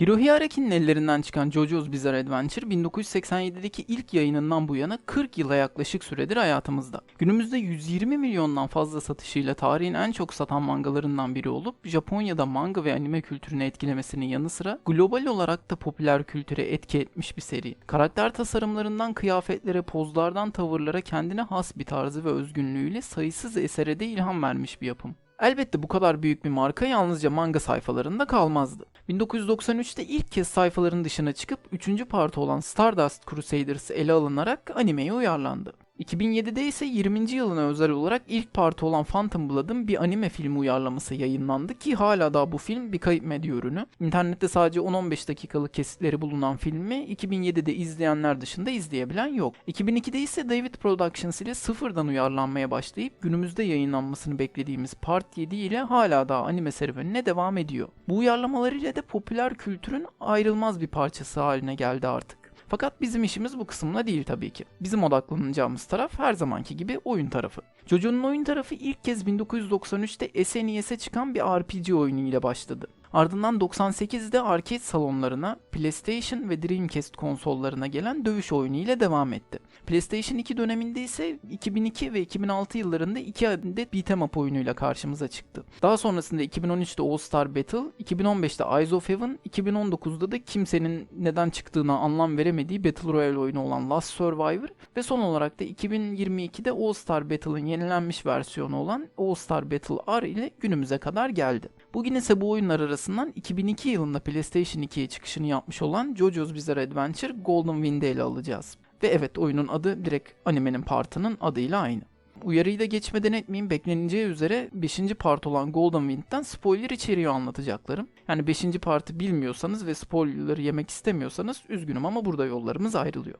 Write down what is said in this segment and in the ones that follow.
Hirohige Araki'nin ellerinden çıkan JoJo's Bizarre Adventure 1987'deki ilk yayınından bu yana 40 yıla yaklaşık süredir hayatımızda. Günümüzde 120 milyondan fazla satışıyla tarihin en çok satan mangalarından biri olup Japonya'da manga ve anime kültürünü etkilemesinin yanı sıra global olarak da popüler kültüre etki etmiş bir seri. Karakter tasarımlarından kıyafetlere, pozlardan tavırlara kendine has bir tarzı ve özgünlüğüyle sayısız esere de ilham vermiş bir yapım. Elbette bu kadar büyük bir marka yalnızca manga sayfalarında kalmazdı. 1993'te ilk kez sayfaların dışına çıkıp 3. parti olan Stardust Crusaders ele alınarak animeye uyarlandı. 2007'de ise 20. yılına özel olarak ilk parti olan Phantom Blood'ın bir anime filmi uyarlaması yayınlandı ki hala daha bu film bir kayıp medya ürünü. İnternette sadece 10-15 dakikalık kesitleri bulunan filmi 2007'de izleyenler dışında izleyebilen yok. 2002'de ise David Productions ile sıfırdan uyarlanmaya başlayıp günümüzde yayınlanmasını beklediğimiz Part 7 ile hala daha anime serüvenine devam ediyor. Bu uyarlamalarıyla da popüler kültürün ayrılmaz bir parçası haline geldi artık. Fakat bizim işimiz bu kısımla değil tabii ki. Bizim odaklanacağımız taraf her zamanki gibi oyun tarafı. Jojo'nun oyun tarafı ilk kez 1993'te SNES'e çıkan bir RPG oyunu ile başladı. Ardından 98'de arcade salonlarına, PlayStation ve Dreamcast konsollarına gelen dövüş oyunu ile devam etti. PlayStation 2 döneminde ise 2002 ve 2006 yıllarında iki adet beat'em up oyunuyla karşımıza çıktı. Daha sonrasında 2013'te All Star Battle, 2015'te Eyes of Heaven, 2019'da da kimsenin neden çıktığına anlam veremediği Battle Royale oyunu olan Last Survivor ve son olarak da 2022'de All Star Battle'ın yenilenmiş versiyonu olan All Star Battle R ile günümüze kadar geldi. Bugün ise bu oyunlar arasından 2002 yılında PlayStation 2'ye çıkışını yapmış olan JoJo's Bizarre Adventure Golden Wind'i ele alacağız. Ve evet oyunun adı direkt animenin partının adıyla aynı. Uyarıyı da geçmeden etmeyeyim bekleneceği üzere 5. part olan Golden Wind'den spoiler içeriği anlatacaklarım. Yani 5. partı bilmiyorsanız ve spoilerları yemek istemiyorsanız üzgünüm ama burada yollarımız ayrılıyor.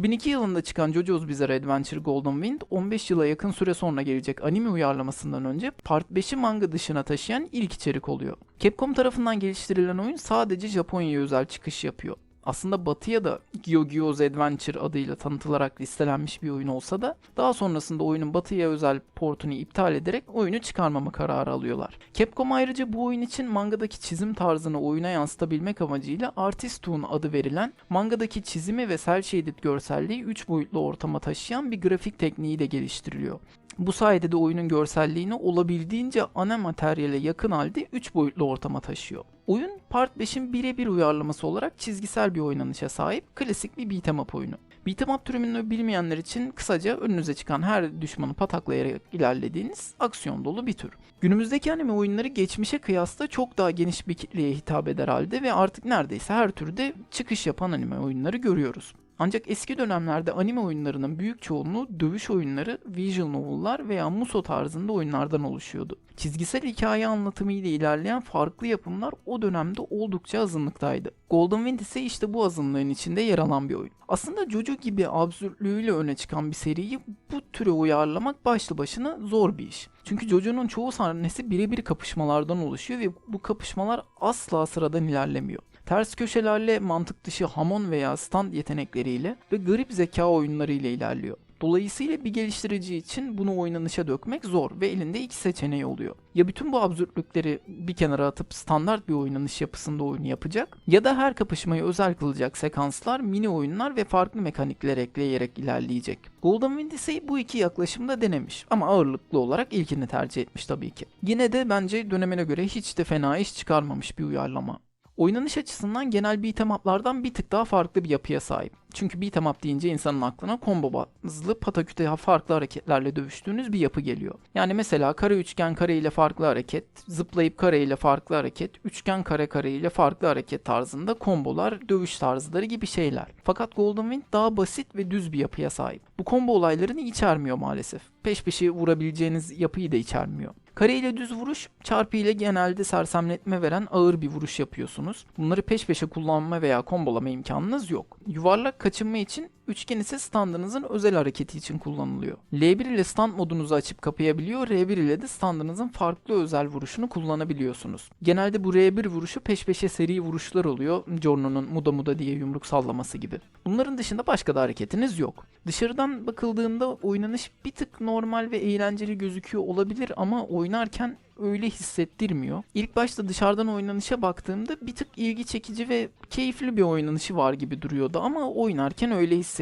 ...2002 yılında çıkan JoJo's Bizarre Adventure Golden Wind... ...15 yıla yakın süre sonra gelecek anime uyarlamasından önce... ...Part 5'i manga dışına taşıyan ilk içerik oluyor. Capcom tarafından geliştirilen oyun sadece Japonya'ya özel çıkış yapıyor. Aslında batıya da Gyo-Gyo's Adventure adıyla tanıtılarak listelenmiş bir oyun olsa da daha sonrasında oyunun batıya özel portunu iptal ederek oyunu çıkarmama kararı alıyorlar. Capcom ayrıca bu oyun için mangadaki çizim tarzını oyuna yansıtabilmek amacıyla Artist Toon adı verilen mangadaki çizimi ve cel shaded görselliği 3 boyutlu ortama taşıyan bir grafik tekniği de geliştiriliyor. Bu sayede de oyunun görselliğini olabildiğince ana materyale yakın halde 3 boyutlu ortama taşıyor. Oyun Part 5'in birebir uyarlaması olarak çizgisel bir oynanışa sahip klasik bir beat'em up oyunu. Beat'em up türünü bilmeyenler için kısaca önünüze çıkan her düşmanı pataklayarak ilerlediğiniz aksiyon dolu bir tür. Günümüzdeki anime oyunları geçmişe kıyasla çok daha geniş bir kitleye hitap eder halde ve artık neredeyse her türde çıkış yapan anime oyunları görüyoruz. Ancak eski dönemlerde anime oyunlarının büyük çoğunluğu dövüş oyunları, visual novel'lar veya muso tarzında oyunlardan oluşuyordu. Çizgisel hikaye anlatımı ile ilerleyen farklı yapımlar o dönemde oldukça azınlıktaydı. Golden Wind ise işte bu azınlığın içinde yer alan bir oyun. Aslında Jojo gibi absürtlüğüyle öne çıkan bir seriyi bu türe uyarlamak başlı başına zor bir iş. Çünkü Jojo'nun çoğu sahnesi birebir kapışmalardan oluşuyor ve bu kapışmalar asla sıradan ilerlemiyor. Ters köşelerle mantık dışı hamon veya stand yetenekleriyle ve garip zeka oyunlarıyla ilerliyor. Dolayısıyla bir geliştirici için bunu oynanışa dökmek zor ve elinde iki seçeneği oluyor. Ya bütün bu absürtlükleri bir kenara atıp standart bir oynanış yapısında oyunu yapacak ya da her kapışmayı özel kılacak sekanslar, mini oyunlar ve farklı mekanikler ekleyerek ilerleyecek. Golden Wind ise bu iki yaklaşımda denemiş ama ağırlıklı olarak ilkini tercih etmiş tabii ki. Yine de bence dönemine göre hiç de fena iş çıkarmamış bir uyarlama. Oynanış açısından genel beat'em bir tık daha farklı bir yapıya sahip. Çünkü beat'em up deyince insanın aklına combo bazlı pataküte farklı hareketlerle dövüştüğünüz bir yapı geliyor. Yani mesela kare üçgen kare ile farklı hareket, zıplayıp kare ile farklı hareket, üçgen kare kare ile farklı hareket tarzında kombolar, dövüş tarzları gibi şeyler. Fakat Golden Wind daha basit ve düz bir yapıya sahip. Bu combo olaylarını içermiyor maalesef. Peş peşe vurabileceğiniz yapıyı da içermiyor. Kare ile düz vuruş, çarpı ile genelde sersemletme veren ağır bir vuruş yapıyorsunuz. Bunları peş peşe kullanma veya kombolama imkanınız yok. Yuvarlak kaçınma için Üçgen ise standınızın özel hareketi için kullanılıyor. L1 ile stand modunuzu açıp kapayabiliyor, R1 ile de standınızın farklı özel vuruşunu kullanabiliyorsunuz. Genelde bu R1 vuruşu peş peşe seri vuruşlar oluyor. Jorno'nun muda muda diye yumruk sallaması gibi. Bunların dışında başka da hareketiniz yok. Dışarıdan bakıldığında oynanış bir tık normal ve eğlenceli gözüküyor olabilir ama oynarken öyle hissettirmiyor. İlk başta dışarıdan oynanışa baktığımda bir tık ilgi çekici ve keyifli bir oynanışı var gibi duruyordu ama oynarken öyle hissettirmiyor.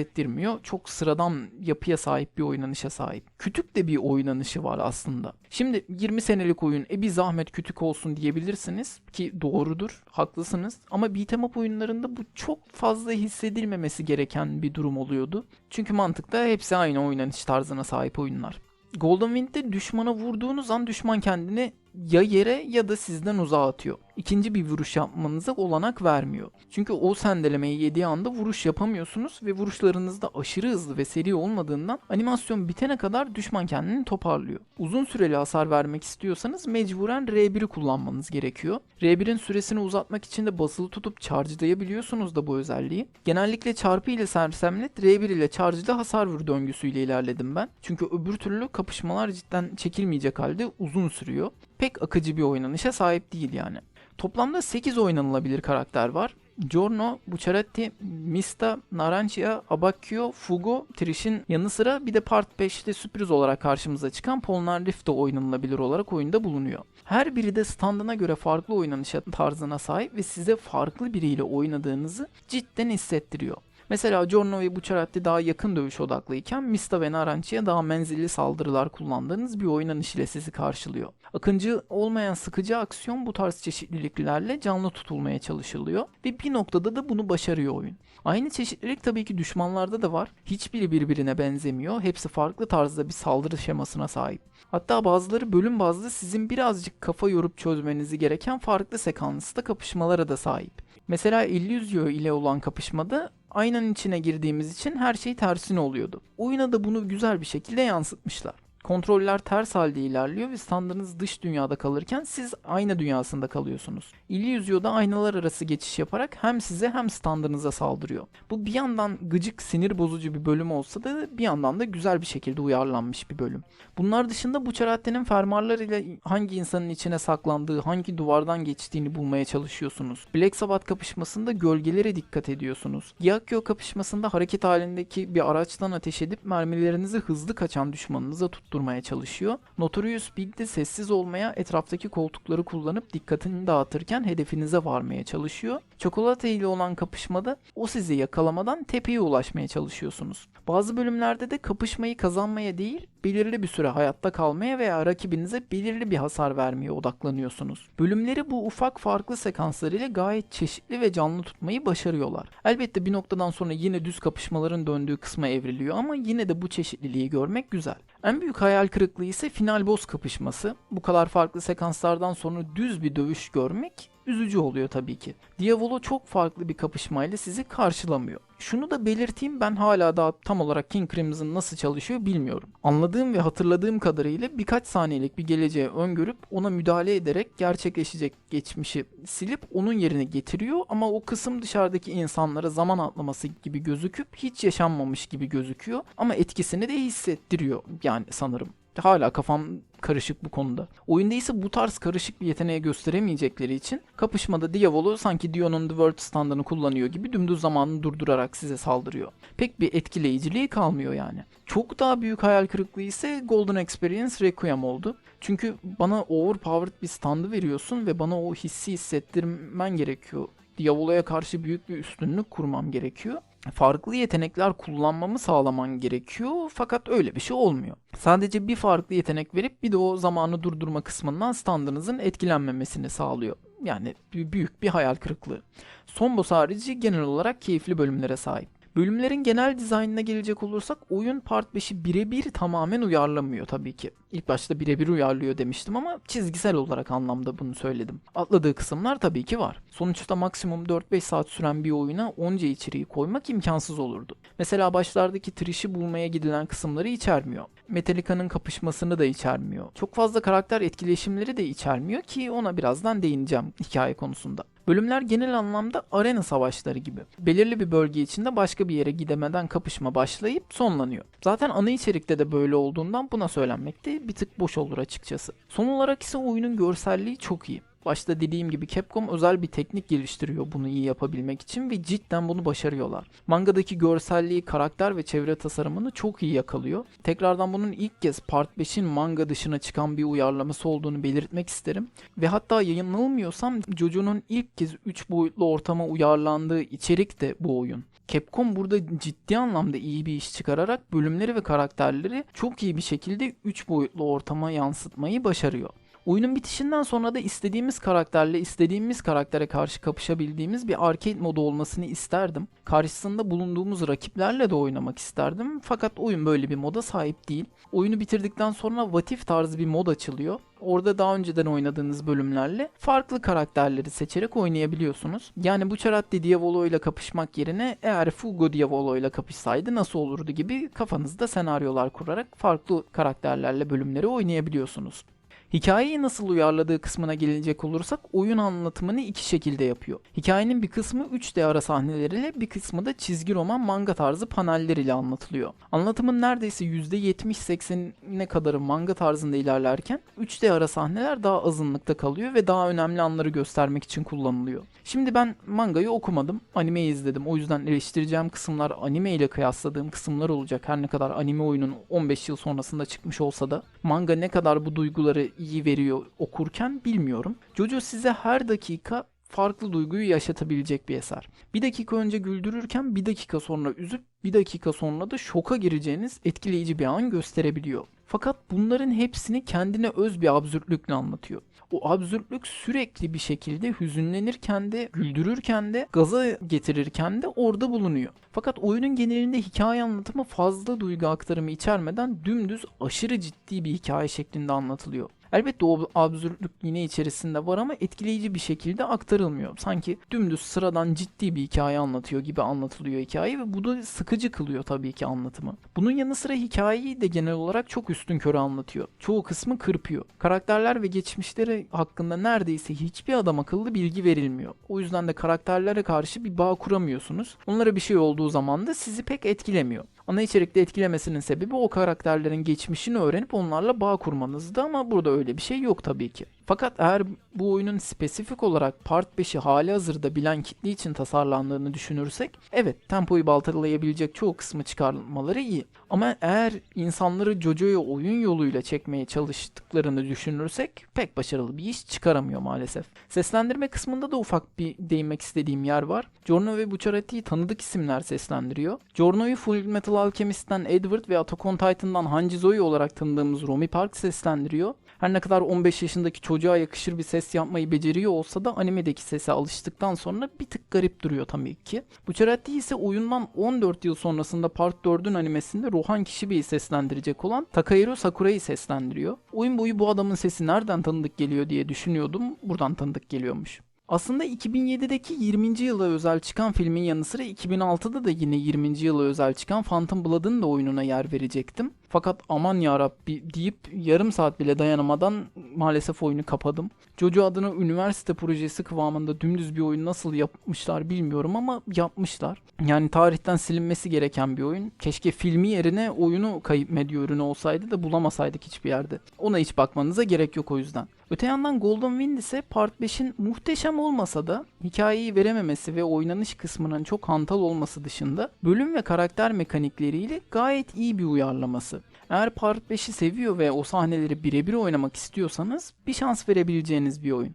Çok sıradan yapıya sahip bir oynanışa sahip. Kütük de bir oynanışı var aslında. Şimdi 20 senelik oyun e bir zahmet kütük olsun diyebilirsiniz ki doğrudur, haklısınız. Ama beat'em up oyunlarında bu çok fazla hissedilmemesi gereken bir durum oluyordu. Çünkü mantıkta hepsi aynı oynanış tarzına sahip oyunlar. Golden Wind'de düşmana vurduğunuz an düşman kendini ya yere ya da sizden uzağa atıyor. İkinci bir vuruş yapmanıza olanak vermiyor. Çünkü o sendelemeyi yediği anda vuruş yapamıyorsunuz ve vuruşlarınız da aşırı hızlı ve seri olmadığından animasyon bitene kadar düşman kendini toparlıyor. Uzun süreli hasar vermek istiyorsanız mecburen R1'i kullanmanız gerekiyor. R1'in süresini uzatmak için de basılı tutup charge'layabiliyorsunuz da bu özelliği. Genellikle çarpı ile sersemlet R1 ile charge'da hasar vur döngüsüyle ilerledim ben. Çünkü öbür türlü kapışmalar cidden çekilmeyecek halde uzun sürüyor pek akıcı bir oynanışa sahip değil yani. Toplamda 8 oynanılabilir karakter var. Giorno, Bucciarati, Mista, Narancia, Abacchio, Fugo, Trish'in yanı sıra bir de Part 5'te sürpriz olarak karşımıza çıkan Polnareff de oynanılabilir olarak oyunda bulunuyor. Her biri de standına göre farklı oynanış tarzına sahip ve size farklı biriyle oynadığınızı cidden hissettiriyor. Mesela Giorno ve Bucciarati daha yakın dövüş odaklıyken Mista ve Naranci'ye daha menzilli saldırılar kullandığınız bir oynanış ile sizi karşılıyor. Akıncı olmayan sıkıcı aksiyon bu tarz çeşitliliklerle canlı tutulmaya çalışılıyor ve bir noktada da bunu başarıyor oyun. Aynı çeşitlilik tabii ki düşmanlarda da var. Hiçbiri birbirine benzemiyor. Hepsi farklı tarzda bir saldırı şemasına sahip. Hatta bazıları bölüm bazlı sizin birazcık kafa yorup çözmenizi gereken farklı sekanslı kapışmalara da sahip. Mesela Illuzio ile olan kapışmada aynanın içine girdiğimiz için her şey tersine oluyordu. Oyuna da bunu güzel bir şekilde yansıtmışlar. Kontroller ters halde ilerliyor ve standınız dış dünyada kalırken siz ayna dünyasında kalıyorsunuz. Illuzio'da aynalar arası geçiş yaparak hem size hem standınıza saldırıyor. Bu bir yandan gıcık sinir bozucu bir bölüm olsa da bir yandan da güzel bir şekilde uyarlanmış bir bölüm. Bunlar dışında bu Charatte'nin fermuarlarıyla hangi insanın içine saklandığı, hangi duvardan geçtiğini bulmaya çalışıyorsunuz. Black Sabbath kapışmasında gölgelere dikkat ediyorsunuz. Gyakyo kapışmasında hareket halindeki bir araçtan ateş edip mermilerinizi hızlı kaçan düşmanınıza tutturduğunuz tutturmaya çalışıyor. Notorious Big de sessiz olmaya, etraftaki koltukları kullanıp dikkatini dağıtırken hedefinize varmaya çalışıyor. Çikolata ile olan kapışmada o sizi yakalamadan tepeye ulaşmaya çalışıyorsunuz. Bazı bölümlerde de kapışmayı kazanmaya değil, belirli bir süre hayatta kalmaya veya rakibinize belirli bir hasar vermeye odaklanıyorsunuz. Bölümleri bu ufak farklı sekanslarıyla gayet çeşitli ve canlı tutmayı başarıyorlar. Elbette bir noktadan sonra yine düz kapışmaların döndüğü kısma evriliyor ama yine de bu çeşitliliği görmek güzel. En büyük hayal kırıklığı ise final boss kapışması. Bu kadar farklı sekanslardan sonra düz bir dövüş görmek üzücü oluyor tabii ki. Diavolo çok farklı bir kapışmayla sizi karşılamıyor. Şunu da belirteyim ben hala daha tam olarak King Crimson nasıl çalışıyor bilmiyorum. Anladığım ve hatırladığım kadarıyla birkaç saniyelik bir geleceğe öngörüp ona müdahale ederek gerçekleşecek geçmişi silip onun yerine getiriyor ama o kısım dışarıdaki insanlara zaman atlaması gibi gözüküp hiç yaşanmamış gibi gözüküyor ama etkisini de hissettiriyor yani sanırım. Hala kafam karışık bu konuda. Oyunda ise bu tarz karışık bir yeteneği gösteremeyecekleri için kapışmada Diavolo sanki Dion'un The World standını kullanıyor gibi dümdüz zamanını durdurarak size saldırıyor. Pek bir etkileyiciliği kalmıyor yani. Çok daha büyük hayal kırıklığı ise Golden Experience Requiem oldu. Çünkü bana overpowered bir standı veriyorsun ve bana o hissi hissettirmen gerekiyor. Diavolo'ya karşı büyük bir üstünlük kurmam gerekiyor farklı yetenekler kullanmamı sağlaman gerekiyor fakat öyle bir şey olmuyor. Sadece bir farklı yetenek verip bir de o zamanı durdurma kısmından standınızın etkilenmemesini sağlıyor. Yani büyük bir hayal kırıklığı. Son boss harici genel olarak keyifli bölümlere sahip. Bölümlerin genel dizaynına gelecek olursak oyun Part 5'i birebir tamamen uyarlamıyor tabii ki. İlk başta birebir uyarlıyor demiştim ama çizgisel olarak anlamda bunu söyledim. Atladığı kısımlar tabii ki var. Sonuçta maksimum 4-5 saat süren bir oyuna onca içeriği koymak imkansız olurdu. Mesela başlardaki trişi bulmaya gidilen kısımları içermiyor. Metallica'nın kapışmasını da içermiyor. Çok fazla karakter etkileşimleri de içermiyor ki ona birazdan değineceğim hikaye konusunda. Bölümler genel anlamda arena savaşları gibi. Belirli bir bölge içinde başka bir yere gidemeden kapışma başlayıp sonlanıyor. Zaten ana içerikte de böyle olduğundan buna söylenmek de bir tık boş olur açıkçası. Son olarak ise oyunun görselliği çok iyi. Başta dediğim gibi Capcom özel bir teknik geliştiriyor bunu iyi yapabilmek için ve cidden bunu başarıyorlar. Mangadaki görselliği, karakter ve çevre tasarımını çok iyi yakalıyor. Tekrardan bunun ilk kez Part 5'in manga dışına çıkan bir uyarlaması olduğunu belirtmek isterim. Ve hatta yayınlanılmıyorsam JoJo'nun ilk kez 3 boyutlu ortama uyarlandığı içerik de bu oyun. Capcom burada ciddi anlamda iyi bir iş çıkararak bölümleri ve karakterleri çok iyi bir şekilde 3 boyutlu ortama yansıtmayı başarıyor. Oyunun bitişinden sonra da istediğimiz karakterle istediğimiz karaktere karşı kapışabildiğimiz bir arcade modu olmasını isterdim. Karşısında bulunduğumuz rakiplerle de oynamak isterdim. Fakat oyun böyle bir moda sahip değil. Oyunu bitirdikten sonra What If tarzı bir mod açılıyor. Orada daha önceden oynadığınız bölümlerle farklı karakterleri seçerek oynayabiliyorsunuz. Yani Bucciarati Diavolo ile kapışmak yerine eğer Fugo Diavolo ile kapışsaydı nasıl olurdu gibi kafanızda senaryolar kurarak farklı karakterlerle bölümleri oynayabiliyorsunuz. Hikayeyi nasıl uyarladığı kısmına gelecek olursak oyun anlatımını iki şekilde yapıyor. Hikayenin bir kısmı 3D ara sahneleriyle bir kısmı da çizgi roman manga tarzı paneller ile anlatılıyor. Anlatımın neredeyse %70-80'ine kadarı manga tarzında ilerlerken 3D ara sahneler daha azınlıkta kalıyor ve daha önemli anları göstermek için kullanılıyor. Şimdi ben mangayı okumadım, animeyi izledim. O yüzden eleştireceğim kısımlar anime ile kıyasladığım kısımlar olacak. Her ne kadar anime oyunun 15 yıl sonrasında çıkmış olsa da manga ne kadar bu duyguları iyi veriyor okurken bilmiyorum. Jojo size her dakika farklı duyguyu yaşatabilecek bir eser. Bir dakika önce güldürürken bir dakika sonra üzüp bir dakika sonra da şoka gireceğiniz etkileyici bir an gösterebiliyor. Fakat bunların hepsini kendine öz bir absürtlükle anlatıyor. O absürtlük sürekli bir şekilde hüzünlenirken de, güldürürken de, gaza getirirken de orada bulunuyor. Fakat oyunun genelinde hikaye anlatımı fazla duygu aktarımı içermeden dümdüz aşırı ciddi bir hikaye şeklinde anlatılıyor. Elbette o absürtlük yine içerisinde var ama etkileyici bir şekilde aktarılmıyor. Sanki dümdüz sıradan ciddi bir hikaye anlatıyor gibi anlatılıyor hikaye ve bu da sıkıcı kılıyor tabii ki anlatımı. Bunun yanı sıra hikayeyi de genel olarak çok üstün körü anlatıyor. Çoğu kısmı kırpıyor. Karakterler ve geçmişleri hakkında neredeyse hiçbir adam akıllı bilgi verilmiyor. O yüzden de karakterlere karşı bir bağ kuramıyorsunuz. Onlara bir şey olduğu zaman da sizi pek etkilemiyor. Ana içerikte etkilemesinin sebebi o karakterlerin geçmişini öğrenip onlarla bağ kurmanızdı ama burada öyle bir şey yok tabii ki. Fakat eğer bu oyunun spesifik olarak Part 5'i hali hazırda bilen kitle için tasarlandığını düşünürsek evet tempoyu baltalayabilecek çoğu kısmı çıkarmaları iyi. Ama eğer insanları JoJo'ya oyun yoluyla çekmeye çalıştıklarını düşünürsek pek başarılı bir iş çıkaramıyor maalesef. Seslendirme kısmında da ufak bir değinmek istediğim yer var. Giorno ve Bucciarati'yi tanıdık isimler seslendiriyor. Giorno'yu Full Metal Alchemist'ten Edward ve Attack Titan'dan Hanji Zoe olarak tanıdığımız Romy Park seslendiriyor. Her ne kadar 15 yaşındaki çocuğa yakışır bir ses yapmayı beceriyor olsa da animedeki sese alıştıktan sonra bir tık garip duruyor tabii ki. Bucciarati ise oyundan 14 yıl sonrasında Part 4'ün animesinde Rohan Kishibe'yi seslendirecek olan Takahiro Sakura'yı seslendiriyor. Oyun boyu bu adamın sesi nereden tanıdık geliyor diye düşünüyordum. Buradan tanıdık geliyormuş. Aslında 2007'deki 20. yıla özel çıkan filmin yanı sıra 2006'da da yine 20. yıla özel çıkan Phantom Blood'ın da oyununa yer verecektim. Fakat aman yarabbi deyip yarım saat bile dayanamadan maalesef oyunu kapadım. Jojo adına üniversite projesi kıvamında dümdüz bir oyun nasıl yapmışlar bilmiyorum ama yapmışlar. Yani tarihten silinmesi gereken bir oyun. Keşke filmi yerine oyunu kayıp medya ürünü olsaydı da bulamasaydık hiçbir yerde. Ona hiç bakmanıza gerek yok o yüzden. Öte yandan Golden Wind ise Part 5'in muhteşem olmasa da hikayeyi verememesi ve oynanış kısmının çok hantal olması dışında bölüm ve karakter mekanikleriyle gayet iyi bir uyarlaması. Eğer Part 5'i seviyor ve o sahneleri birebir oynamak istiyorsanız bir şans verebileceğiniz bir oyun.